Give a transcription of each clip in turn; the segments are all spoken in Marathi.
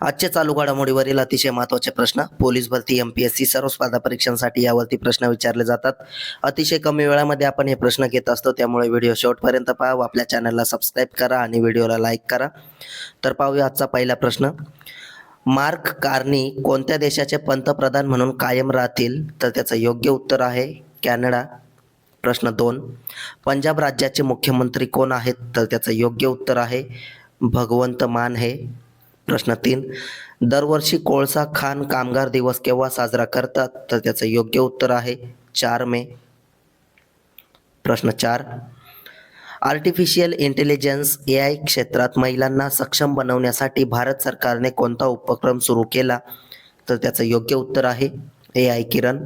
आजच्या चालू घडामोडीवरील अतिशय महत्त्वाचे प्रश्न. पोलीस भरती एम पी एस सी सर्व स्पर्धा परीक्षांसाठी यावरती प्रश्न विचारले जातात. अतिशय कमी वेळामध्ये आपण हे प्रश्न घेत असतो त्यामुळे व्हिडिओ शेवटपर्यंत पहा. व आपल्या चॅनलला सबस्क्राईब करा आणि व्हिडिओला लाईक करा. तर पाहूया आजचा पहिला प्रश्न. मार्क कार्नी कोणत्या देशाचे पंतप्रधान म्हणून कायम राहतील? तर त्याचं योग्य उत्तर आहे कॅनडा. प्रश्न दोन. पंजाब राज्याचे मुख्यमंत्री कोण आहेत? तर त्याचं योग्य उत्तर आहे भगवंत मान हे. प्रश्न तीन दरवर्षी कोळसा खान कामगार दिवस केव्हा साजरा करतात? तर त्याचं योग्य उत्तर आहे चार मे. प्रश्न चार आर्टिफिशियल इंटेलिजन्स ए आय क्षेत्रात महिलांना सक्षम बनवण्यासाठी भारत सरकारने कोणता उपक्रम सुरू केला? तर त्याचं योग्य उत्तर आहे ए आय किरण.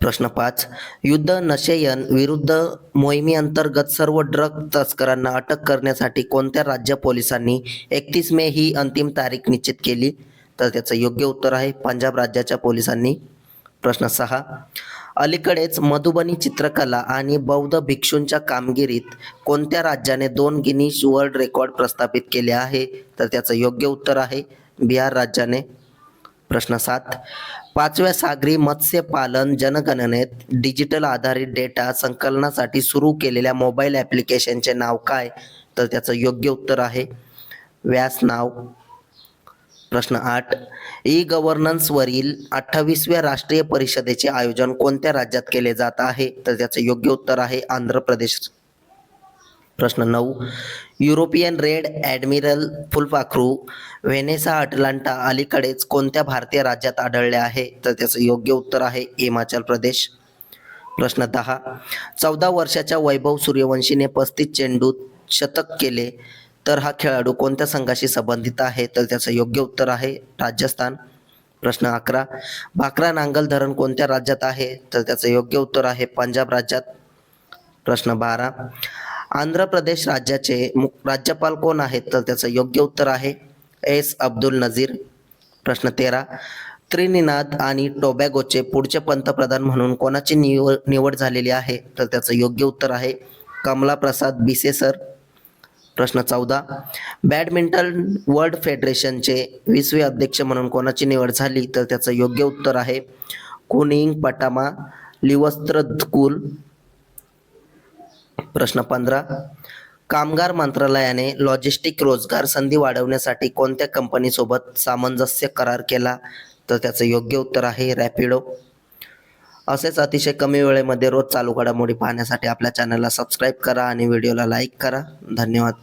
प्रश्न पाच. युद्ध नशेयन विरुद्ध मोहिमेअंतर्गत सर्व ड्रग तस्करांना अटक करण्यासाठी कोणत्या राज्य पोलिसांनी एकतीस मे ही अंतिम तारीख निश्चित केली? तर त्याचं योग्य उत्तर आहे पंजाब राज्याच्या पोलिसांनी. प्रश्न सहा. अलीकडेच मधुबनी चित्रकला आणि बौद्ध भिक्षूंच्या कामगिरीत कोणत्या राज्याने दोन गिनीज वर्ल्ड रेकॉर्ड प्रस्थापित केले आहे? तर त्याचं योग्य उत्तर आहे बिहार राज्याने. प्रश्न सात. पाचव्या सागरी मत्स्यपालन जनगणनेत डिजिटल आधारित डेटा संकलनासाठी सुरू केलेल्या मोबाईल ॲप्लिकेशनचे नाव काय? तर त्याचं योग्य उत्तर आहे. व्यास नाव. प्रश्न आठ. ई गव्हर्नन्सवरील अठ्ठावीसव्या राष्ट्रीय परिषदेचे आयोजन कोणत्या राज्यात केले जात आहे? तर त्याचं योग्य उत्तर आहे आंध्र प्रदेश. प्रश्न नऊ. युरोपियन रेड ॲडमिरल फुलपाखरू व्हेनेसा अटलांटा अलीकडेच कोणत्या भारतीय राज्यात आढळले आहे? तर त्याचं योग्य उत्तर आहे हिमाचल प्रदेश. प्रश्न दहा. चौदा वर्षाच्या वैभव सूर्यवंशीने पस्तीस चेंडूत शतक केले तर हा खेळाडू कोणत्या संघाशी संबंधित आहे? तर त्याचं योग्य उत्तर आहे राजस्थान. प्रश्न अकरा. भाकरा नांगल धरण कोणत्या राज्यात आहे? तर त्याचं योग्य उत्तर आहे पंजाब राज्यात. प्रश्न बारा. आंध्र प्रदेश राज्याचे राज्यपाल कोण आहेत तर त्याचं योग्य उत्तर आहे एस अब्दुल नझीर. प्रश्न तेरा. त्रिनिनाद आणि टोबॅगोचे पुढचे पंतप्रधान म्हणून कोणाची निव निवड झालेली आहे तर त्याचं योग्य उत्तर आहे कमला प्रसाद बिसे सर. प्रश्न चौदा. बॅडमिंटन वर्ल्ड फेडरेशनचे विसवे अध्यक्ष म्हणून कोणाची निवड झाली तर त्याचं योग्य उत्तर आहे कुनिंग पटामा लिवस्त्रकुल प्रश्न पंधरा. कामगार मंत्रालयाने लॉजिस्टिक रोजगार संधी वाढवण्यासाठी कोणत्या कंपनीसोबत सामंजस्य करार केला? तर त्याचं योग्य उत्तर आहे रॅपिडो असेच अतिशय कमी वेळेमध्ये रोज चालू घडामोडी पाहण्यासाठी आपल्या चॅनलला सबस्क्राईब करा आणि व्हिडिओला लाईक करा. धन्यवाद.